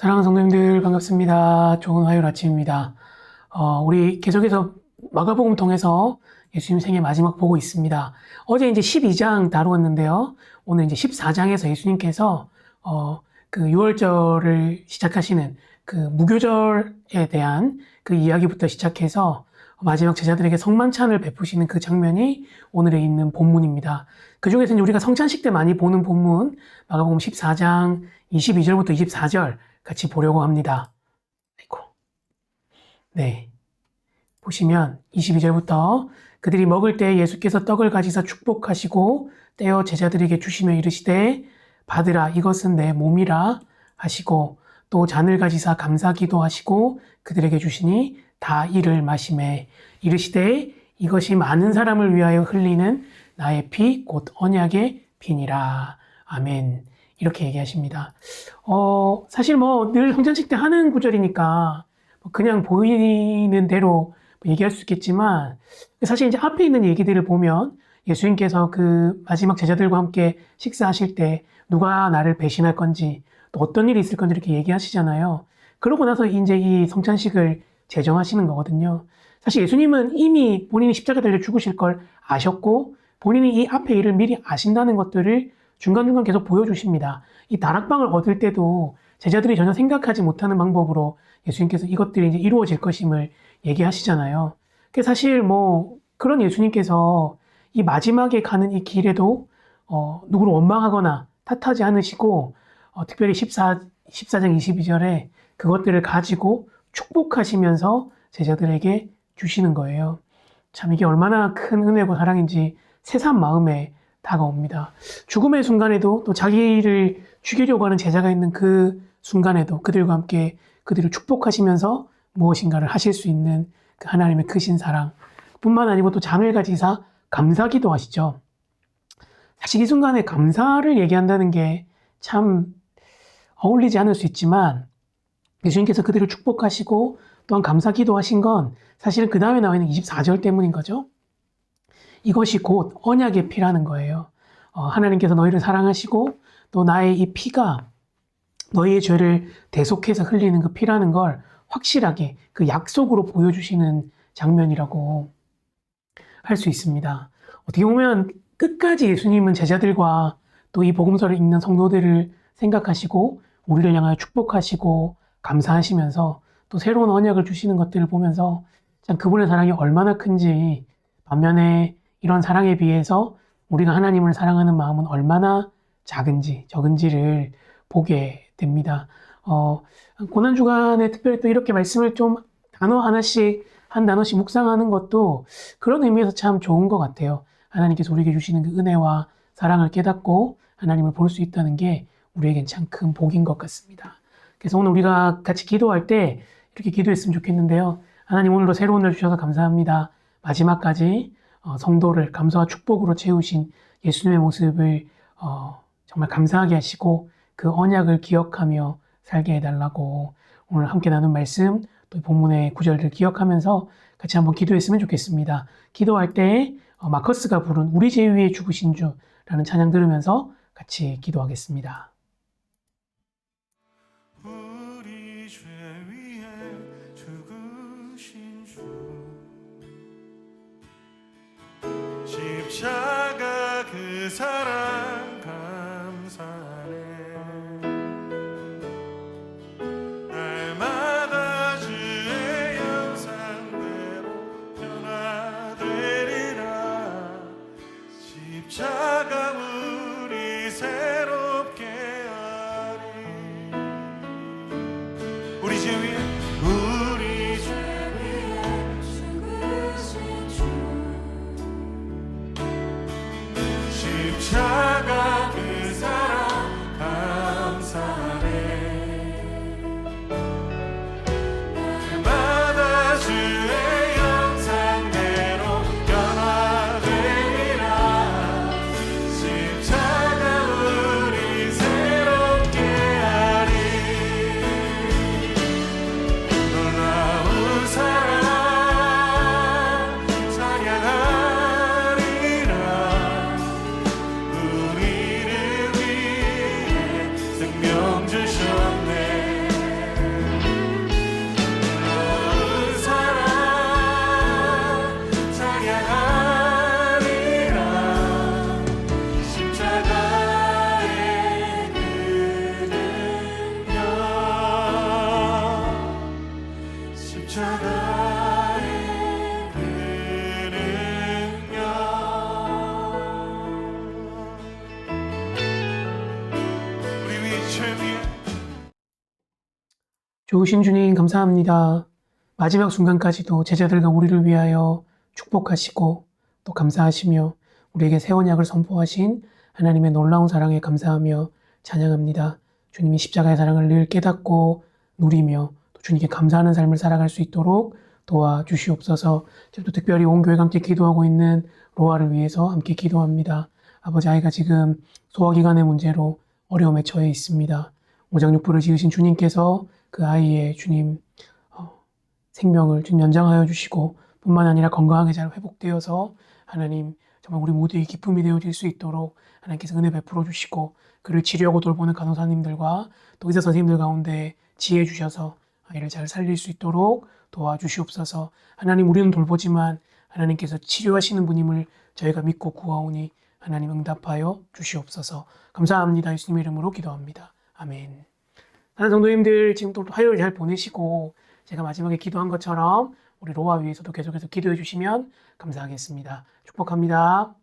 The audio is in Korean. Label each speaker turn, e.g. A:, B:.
A: 사랑하는 성도님들 반갑습니다. 좋은 화요일 아침입니다. 어, 우리 계속해서 마가복음 통해서 예수님 생애 마지막 보고 있습니다. 어제 이제 12장 다루었는데요. 오늘 이제 14장에서 예수님께서 어, 그 6월절을 시작하시는 그 무교절에 대한 그 이야기부터 시작해서 마지막 제자들에게 성만찬을 베푸시는 그 장면이 오늘에 있는 본문입니다. 그 중에서는 우리가 성찬식 때 많이 보는 본문 마가복음 14장 22절부터 24절 같이 보려고 합니다. 아이고. 네. 보시면 22절부터 그들이 먹을 때 예수께서 떡을 가지사 축복하시고 떼어 제자들에게 주시며 이르시되 받으라 이것은 내 몸이라 하시고 또 잔을 가지사 감사기도 하시고 그들에게 주시니 다 이를 마심에 이르시되 이것이 많은 사람을 위하여 흘리는 나의 피 곧 언약의 피니라 아멘 이렇게 얘기하십니다. 어 사실 뭐 늘 성찬식 때 하는 구절이니까 뭐 그냥 보이는 대로 뭐 얘기할 수 있겠지만 사실 이제 앞에 있는 얘기들을 보면 예수님께서 그 마지막 제자들과 함께 식사하실 때 누가 나를 배신할 건지 또 어떤 일이 있을 건지 이렇게 얘기하시잖아요. 그러고 나서 이제 이 성찬식을 제정하시는 거거든요. 사실 예수님은 이미 본인이 십자가 달려 죽으실 걸 아셨고 본인이 이 앞에 일을 미리 아신다는 것들을 중간중간 계속 보여주십니다. 이 다락방을 얻을 때도 제자들이 전혀 생각하지 못하는 방법으로 예수님께서 이것들이 이제 이루어질 것임을 얘기하시잖아요. 그 사실 뭐 그런 예수님께서 이 마지막에 가는 이 길에도 어, 누구를 원망하거나 탓하지 않으시고 어, 특별히 14, 14장 22절에 그것들을 가지고 축복하시면서 제자들에게 주시는 거예요. 참 이게 얼마나 큰 은혜고 사랑인지 새삼 마음에 다가옵니다. 죽음의 순간에도 또 자기를 죽이려고 하는 제자가 있는 그 순간에도 그들과 함께 그들을 축복하시면서 무엇인가를 하실 수 있는 그 하나님의 크신 사랑 뿐만 아니고 또 잠을 가지사 감사기도 하시죠. 사실 이 순간에 감사를 얘기한다는 게 참 어울리지 않을 수 있지만 예수님께서 그들을 축복하시고 또한 감사기도 하신 건 사실은 그 다음에 나와 있는 24절 때문인 거죠. 이것이 곧 언약의 피라는 거예요. 어, 하나님께서 너희를 사랑하시고 또 나의 이 피가 너희의 죄를 대속해서 흘리는 그 피라는 걸 확실하게 그 약속으로 보여주시는 장면이라고 할 수 있습니다. 어떻게 보면 끝까지 예수님은 제자들과 또 이 복음서를 읽는 성도들을 생각하시고 우리를 향하여 축복하시고 감사하시면서 또 새로운 언약을 주시는 것들을 보면서 참 그분의 사랑이 얼마나 큰지 반면에 이런 사랑에 비해서 우리가 하나님을 사랑하는 마음은 얼마나 작은지 적은지를 보게 됩니다. 어, 고난 주간에 특별히 또 이렇게 말씀을 좀 단어 하나씩 한 단어씩 묵상하는 것도 그런 의미에서 참 좋은 것 같아요. 하나님께서 우리에게 주시는 그 은혜와 사랑을 깨닫고 하나님을 볼 수 있다는 게 우리에겐 참 큰 복인 것 같습니다. 그래서 오늘 우리가 같이 기도할 때 이렇게 기도했으면 좋겠는데요. 하나님 오늘도 새로운 날 주셔서 감사합니다. 마지막까지 어, 성도를 감사와 축복으로 채우신 예수님의 모습을 어, 정말 감사하게 하시고 그 언약을 기억하며 살게 해달라고 오늘 함께 나눈 말씀 또 본문의 구절을 기억하면서 같이 한번 기도했으면 좋겠습니다. 기도할 때 어, 마커스가 부른 우리 죄 위에 죽으신 주라는 찬양 들으면서 같이 기도하겠습니다.
B: 그 사랑 감사네. 날마다 주의 형상대로 변화되리라. 십자가 우리 새롭
A: 좋으신 주님 감사합니다. 마지막 순간까지도 제자들과 우리를 위하여 축복하시고 또 감사하시며 우리에게 새 언약을 선포하신 하나님의 놀라운 사랑에 감사하며 찬양합니다. 주님이 십자가의 사랑을 늘 깨닫고 누리며 또 주님께 감사하는 삶을 살아갈 수 있도록 도와주시옵소서. 저도 특별히 온 교회가 함께 기도하고 있는 로아를 위해서 함께 기도합니다. 아버지 아이가 지금 소화기관의 문제로 어려움에 처해 있습니다. 오장육부를 지으신 주님께서 그 아이의 주님 어, 생명을 좀 연장하여 주시고 뿐만 아니라 건강하게 잘 회복되어서 하나님 정말 우리 모두의 기쁨이 되어질 수 있도록 하나님께서 은혜 베풀어 주시고 그를 치료하고 돌보는 간호사님들과 또 의사 선생님들 가운데 지혜 주셔서 아이를 잘 살릴 수 있도록 도와주시옵소서. 하나님 우리는 돌보지만 하나님께서 치료하시는 분임을 저희가 믿고 구하오니 하나님 응답하여 주시옵소서. 감사합니다. 예수님 이름으로 기도합니다. 아멘 다른 성도님들 지금 또 화요일 잘 보내시고 제가 마지막에 기도한 것처럼 우리 로아 위에서도 계속해서 기도해 주시면 감사하겠습니다. 축복합니다.